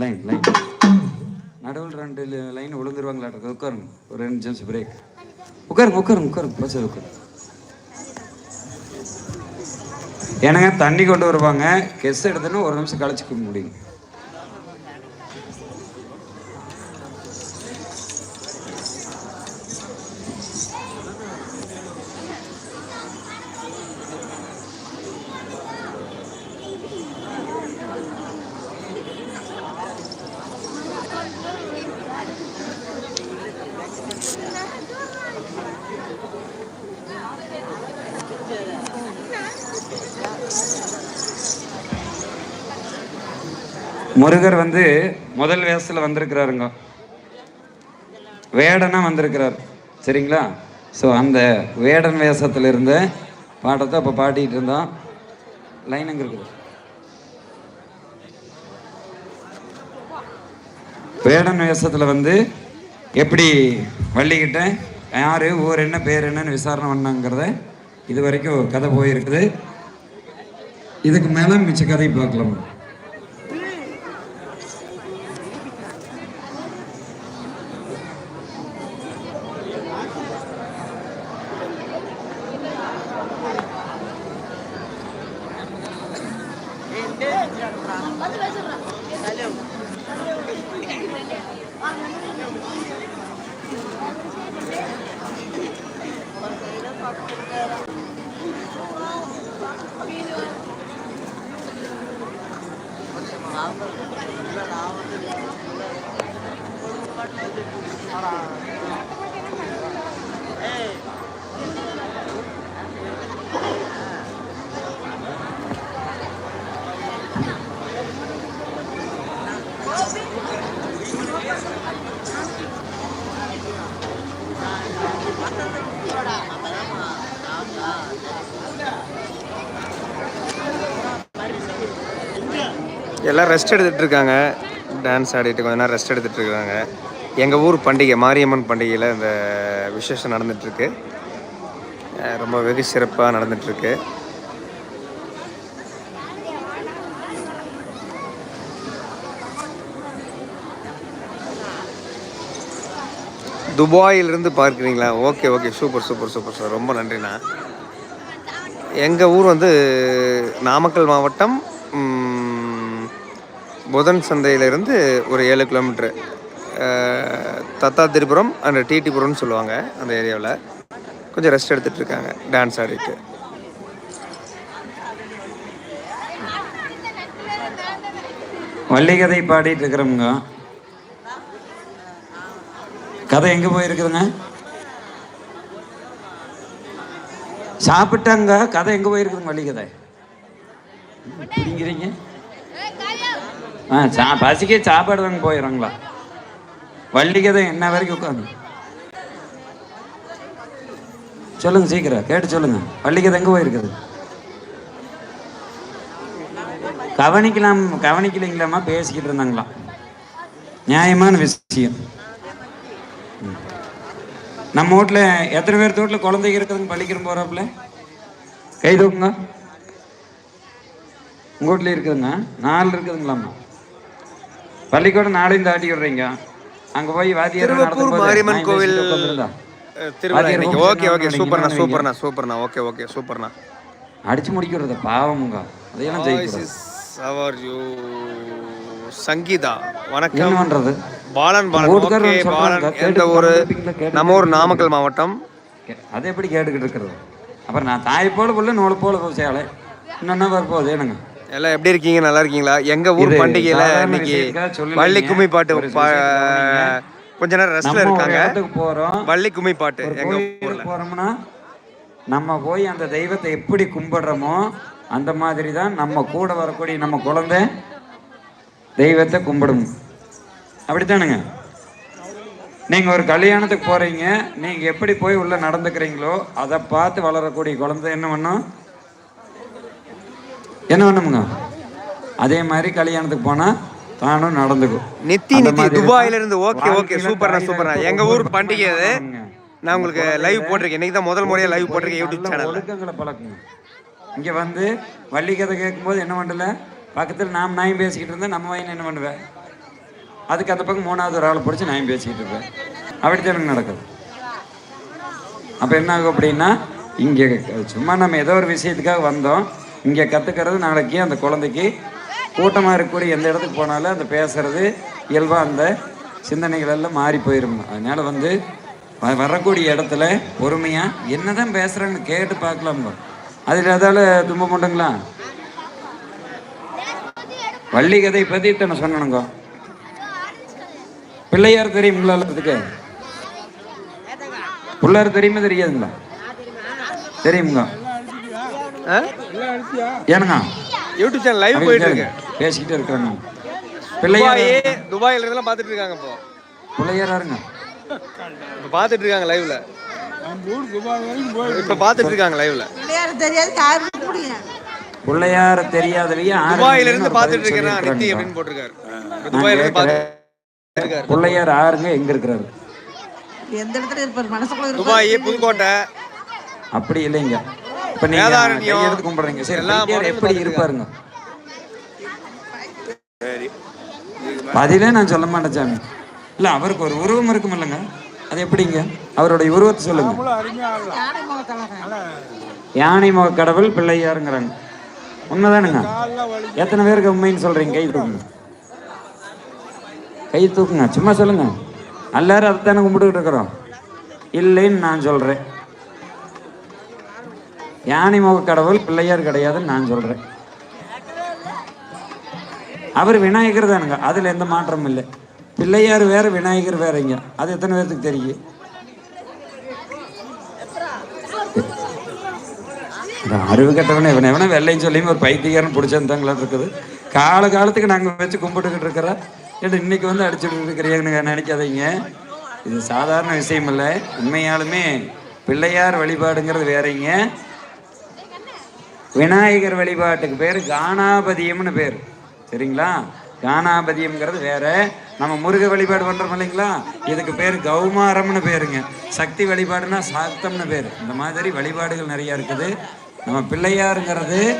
Line line நடுவில் ரெண்டு line விழுந்துருவாங்களாட்ட உட்காருங்க. ஒரு ரெண்டு நிமிஷம் பிரேக் உட்காருங்க உட்காருங்க. உட்காருங்க பஸ் உட்காருங்க. ஏன்னாங்க தண்ணி கொண்டு வருவாங்க. கெஸ் எடுத்துன்னு ஒரு நிமிஷம் கழிச்சுக்க முடியுங்க முருகர் வந்து முதல் வேஷத்தில் வந்திருக்கிறாருங்க. வேடனாக வந்திருக்கிறார். சரிங்களா? ஸோ அந்த வேடன் வேஷத்தில் இருந்த பாட்டத்தை அப்போ பாடிட்டு இருந்தோம். லைன் எங்கே இருக்குது? வேடன் வேஷத்தில் வந்து எப்படி வள்ளிக்கிட்ட யார் ஊர் என்ன பேர் என்னன்னு விசாரணை பண்ணாங்கிறத இது வரைக்கும் கதை போயிருக்குது. இதுக்கு மேலே மிச்ச கதை பார்க்கலாம். இல்லை நான் வந்து எல்லாம் ரெஸ்ட் எடுத்துகிட்டு இருக்காங்க டான்ஸ் ஆடிட்டு கொஞ்ச நேரம் ரெஸ்ட் எடுத்துகிட்டு இருக்காங்க எங்கள் ஊர் பண்டிகை மாரியம்மன் பண்டிகையில் இந்த விசேஷம் நடந்துகிட்ருக்கு ரொம்ப வெகு சிறப்பாக நடந்துகிட்ருக்கு துபாயிலிருந்து பார்க்குறீங்களா? Okay okay super super super sir ரொம்ப நன்றிண்ணா. எங்கள் ஊர் வந்து நாமக்கல் மாவட்டம் புதன் சந்தையிலேருந்து ஒரு ஏழு கிலோமீட்ரு தத்தாத்திரிபுரம் அண்ட் டிடிபுரம்னு சொல்லுவாங்க அந்த ஏரியாவில். கொஞ்சம் ரெஸ்ட் எடுத்துகிட்டு இருக்காங்க டான்ஸ் ஆடிட்டு. வள்ளி கதை பாடிட்டு இருக்கிறோம்ங்க கதை எங்க போயிருக்குதுங்க? சாப்பிட்டாங்க கதை எங்க போயிருக்குதுங்க வள்ளி கதை பிடிங்கிறீங்க? ஆ சா பசிக்கே சாப்பாடு வாங்க போயிடுறாங்களா? வள்ளி என்ன வரைக்கும் உட்காந்து? சொல்லுங்க சீக்கிரம் கேட்டு சொல்லுங்க. வள்ளி கதை எங்க போயிருக்குது? கவனிக்கலாம் கவனிக்கலைங்களாம்மா பேசிக்கிட்டு இருந்தாங்களாம் நியாயமான விஷயம். நம்ம வீட்டில் எத்தனை பேர் வீட்டில் குழந்தைங்க இருக்குதுங்க பள்ளிக்கிறோம் போகிறாப்புல கை தூக்குங்க. உங்கள் வீட்டில் இருக்குதுங்க நாலு இருக்குதுங்களாம்மா. பள்ளிக்கூடம் நாளையும் தாட்டி விடுறீங்க. அங்கே போய் வாத்தியார் திருவப்பூர் மாரியம்மன் கோவில் ஓகே ஓகே. சூப்பர்ண்ணா சூப்பர்ண்ணா சூப்பர்ண்ணா ஓகே ஓகே. சூப்பர்ண்ணா அடிச்சு முடிக்கிறது பாவமுங்க அதையெல்லாம் ஜெயிக்கூடாது அவர் யூ சங்கீதா வணக்கம். பண்ணுறது பாலன் பாலன். பாலன். எந்த கேட்டு நம்ம ஊர் நாமக்கல் மாவட்டம். அதை எப்படி கேட்டுக்கிட்டு இருக்கிறது? அப்புறம் நான் தாய் போல புள்ள நூல் போல சேலை இன்னொன்னா வரப்போகுது என்னங்க? எல்லாம் எப்படி இருக்கீங்க? நல்லா இருக்கீங்களா? எங்க ஊர் பண்டிகையில இன்னைக்கு. வள்ளி கும்மி பாட்டு. கொஞ்ச நேரம் ரெஸ்ட்ல இருக்காங்க. போறோம். வள்ளி கும்மி பாட்டு எங்க ஊர்ல. போறோம்னா நம்ம போய் அந்த தெய்வத்தை எப்படி கும்பிடுறோமோ அந்த மாதிரி தான் நம்ம கூட வரக்கூடிய நம்ம குழந்தை தெய்வத்தை கும்பிடும். அப்படித்தானுங்க? நீங்க ஒரு கல்யாணத்துக்கு போறீங்க. நீங்க எப்படி போய் உள்ள நடந்துக்கிறீங்களோ அதை பார்த்து வளரக்கூடிய குழந்தை என்ன பண்ணும்? என்ன பண்ணுமுங்க? அதே மாதிரி கல்யாணத்துக்கு போனா தானும் நடந்துக்கும் நித்தி நித்தி துபாயில இருந்து ஓகே ஓகே சூப்பர்ண்ணா சூப்பர்ண்ணா. எங்க ஊர் பண்டிகை அது. நான் உங்களுக்கு லைவ் போட்டிருக்கேன். இன்னைக்கு தான் முதல் முறையா லைவ் போட்டிருக்கேன் யூடியூப் சேனல்ல ஒழுக்கங்களை பழக்குங்க. இங்க வந்து வள்ளி கதை கேட்கும்போது என்ன பண்ணல? பக்கத்தில் நாம் நாயும் பேசிக்கிட்டு இருந்தா நம்ம வாயின் என்ன பண்ணுவேன் அதுக்கு அந்த பக்கம் மூணாவது ஒரு ஆளை பிடிச்சி நாயும் பேசிக்கிட்டு இருப்பேன் அப்படித்தான் நடக்குது. அப்போ என்ன ஆகும் அப்படின்னா இங்கே சும்மா நம்ம ஏதோ ஒரு விஷயத்துக்காக வந்தோம். இங்கே கற்றுக்கிறது நாளைக்கு அந்த குழந்தைக்கு. கூட்டமாக இருக்கக்கூடிய எந்த இடத்துக்கு போனாலும் அந்த பேசுறது இயல்பாக அந்த சிந்தனைகள் எல்லாம் மாறி போயிடும் அதனால வந்து வரக்கூடிய இடத்துல பொறுமையாக என்னதான் பேசுகிறாங்கன்னு கேட்டு பார்க்கலாம். அதில் ஏதாவது தும்ப மாட்டோங்களா? வள்ளி கதை பற்றி இத்தனை சொன்னனுங்க. பிள்ளையார் தெரியுங்களா அதுக்கு பிள்ளையார் தெரியுமா தெரியாதுங்களா? தெரியுங்க? ஏனுங்க? யூடியூப் சேனல் லைவ் போயிட்டு இருக்கு. பேசிக்கிட்டே இருக்கிறாங்க. பிள்ளையார் துபாயே துபாயில இருந்தெல்லாம் பார்த்துட்டு இருக்காங்க இப்போ. பிள்ளையாராருங்க இப்போ பார்த்துட்டு இருக்காங்க லைவ்ல இப்போ பார்த்துட்டு இருக்காங்க லைவ்ல பிள்ளையார் தெரியாதவைய துபாயில இருந்து பார்த்துட்டு இருக்கிறேன் நித்தி அப்படின்னு போட்டிருக்காரு. துபாயில இருந்து பார்த்துட்டு பிள்ளையார் ஆறுங்க எங்க இருக்கிறாரு? எந்த இடத்துல இருப்பார்? மனசுக்குள்ள இருப்பார் துபாய் புதுக்கோட்டை. அப்படி இல்லைங்க. இப்ப நீங்க வேதாரண்யம், கையெடுத்து கும்பிடுறீங்க. சரி எல்லா பிள்ளையார் மாடலும் எப்படி இருப்பாருங்க? பதிலே நான் சொல்ல மாட்டேன் சாமி. இல்ல அவருக்கு ஒரு உருவம் இருக்கும் இல்லைங்க. அது எப்படிங்க? அவருடைய உருவத்தை சொல்லுங்க. யானை முக கடவுள் பிள்ளையாருங்கிறாங்க. உண்மைதானுங்க. எத்தனை பேருக்கு உண்மைன்னு சொல்றீங்க? கை தூக்குங்க. கை தூக்குங்க. சும்மா சொல்லுங்க. எல்லாரும் அதைத்தானே கும்பிட்டுக்கிட்டு இருக்கிறோம். இல்லைன்னு நான் சொல்றேன். யானை முக கடவுள் பிள்ளையார் கிடையாதுன்னு நான் சொல்கிறேன் அவர் விநாயகர் தானுங்க. அதில் எந்த மாற்றமும் இல்லை. பிள்ளையார் வேற விநாயகர் வேறங்க. அது எத்தனை பேர்த்துக்கு தெரியும்? இந்த அறிவு கட்டவனே இவன் எவனை வெள்ளையும் சொல்லியும் ஒரு பைத்தியக்காரன் பிடிச்சிருந்தாங்களா இருக்குது. கால காலத்துக்கு நாங்கள் வச்சு கும்பிட்டுக்கிட்டு இருக்கிறோம் ஏன்னா இன்னைக்கு வந்து அடிச்சுட்டு இருக்கிறீங்கன்னு நினைக்காதீங்க. இது சாதாரண விஷயம் இல்லை. உண்மையாலுமே பிள்ளையார் வழிபாடுங்கிறது வேறீங்க. விநாயகர் வழிபாட்டுக்கு பேர் கானாபதியம்னு பேர். சரிங்களா? கானாபதியம்ங்கிறது வேற. நம்ம முருக வழிபாடு பண்ணுறோம் இல்லைங்களா? இதுக்கு பேர் கௌமாரம்னு பேருங்க. சக்தி வழிபாடுனா சாத்தம்னு பேர். இந்த மாதிரி வழிபாடுகள் நிறையா இருக்குது. நம்ம பிள்ளையாருங்கிறது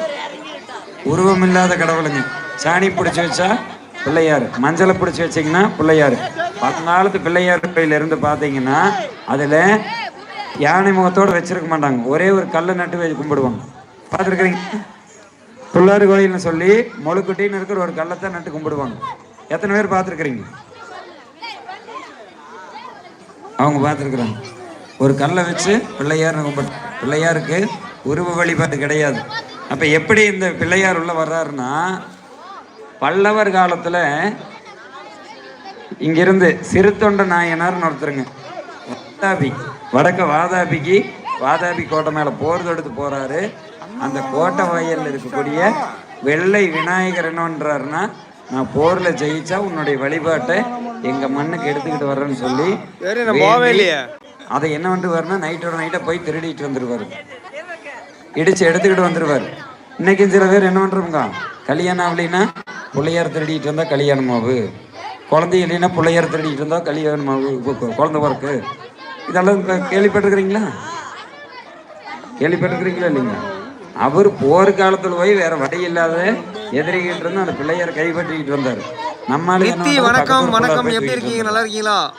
உருவம் இல்லாத கடவுளுங்க. சாணி பிடிச்சி வச்சா பிள்ளையார். மஞ்சளை பிடிச்சி வச்சீங்கன்னா பிள்ளையார். பத்தங்காலத்து பிள்ளையார் கோயில் இருந்து பார்த்தீங்கன்னா அதில் யானை முகத்தோடு வச்சிருக்க மாட்டாங்க. ஒரே ஒரு கல்லை நட்டு கும்பிடுவாங்க. பார்த்துருக்குறீங்க? பிள்ளாறு கோயில்னு சொல்லி முழுக்குட்டின்னு இருக்கிற ஒரு கள்ளத்தை நட்டு கும்பிடுவாங்க. எத்தனை பேர் பார்த்துருக்குறீங்க? அவங்க பார்த்துருக்குறாங்க. ஒரு கல்லை வச்சு பிள்ளையார்னு கும்பிட்டு பிள்ளையாருக்கு உருவ வழிபாடு கிடையாது. அப்போ எப்படி இந்த பிள்ளையார் உள்ள வர்றாருன்னா பல்லவர் காலத்தில் இங்கிருந்து சிறுத்தொண்ட நாயனார்னு ஒருத்தருங்க. வாதாபி வடக்க வாதாபிக்கு வாதாபி கோட்டை மேலே போர் தொடுத்து போறாரு. அந்த கோட்டை வாயல்ல இருக்கக்கூடிய வெள்ளை விநாயகர் என்ன பண்றாருன்னா நான் போர்ல ஜெயிச்சா உன்னுடைய வழிபாட்டை எங்க மண்ணுக்கு எடுத்துக்கிட்டு வர்றேன்னு சொல்லி அதை என்ன பண்ணுவாருன்னா நைட்டோட நைட்டை போய் திருடிட்டு வந்துருவாரு. இடிச்சு எடுத்துக்கிட்டு வந்துருவாரு. இன்னைக்கு சில பேர் என்ன பண்றோம்ங்க கல்யாணம் அப்படின்னா பிள்ளையார் திருடிட்டு வந்தா கல்யாண மாவு குழந்தை இல்லைன்னா பிள்ளையார் திருடிட்டு வந்தா கல்யாண மாவு கு- கு- குழந்தை பிறக்கு. இதெல்லாம் கேள்விப்பட்டிருக்கிறீங்களா? கேள்விப்பட்டிருக்கிறீங்களா இல்லைங்க அவர் போர் காலத்துல போய் வேற வழி இல்லாத எதிரிகிட்டு இருந்து அந்த பிள்ளையார் கைப்பற்றிக்கிட்டு வந்தாரு. நம்மளால என்ன நித்தி? வணக்கம் வணக்கம். எப்படி இருக்கீங்க? நல்லா இருக்கீங்களா?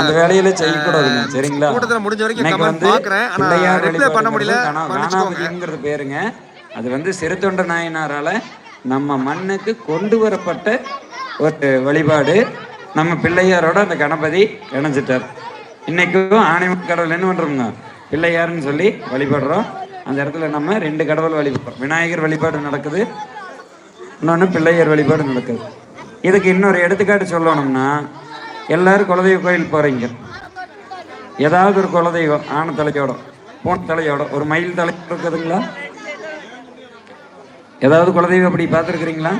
அந்த வேலையில செய்யக்கூடாதுங்க சரிங்களா? கூட்டத்துல முடிஞ்ச வரைக்கும் வந்து பார்க்கறேன். ஆனா பிள்ளையார் reply பண்ண முடியல. காணாமதிங்கிறது பேருங்க அது வந்து சிறுத்தொண்ட நாயனாரால நம்ம மண்ணுக்கு கொண்டு வரப்பட்ட ஒரு வழிபாடு. நம்ம பிள்ளையாரோட அந்த கணபதி இணைஞ்சிட்டார். இன்னைக்கும் ஆணையம் கடவுள் என்ன பண்றோம்ங்க பிள்ளையார்னு சொல்லி வழிபடுறோம். அந்த இடத்துல நம்ம ரெண்டு கடவுள் வழிபடுறோம் விநாயகர் வழிபாடு நடக்குது. இன்னொன்று பிள்ளையார் வழிபாடு நடக்குது. இதுக்கு இன்னொரு எடுத்துக்காட்டு சொல்லணும்னா எல்லாரும் குலதெய்வ கோயில் போகிறீங்க ஏதாவது ஒரு குலதெய்வம் ஆன தலையோட பூன் தலையோட ஒரு மயில் தலை இருக்குதுங்களா? ஏதாவது குலதெய்வம் அப்படி பார்த்துருக்குறீங்களா?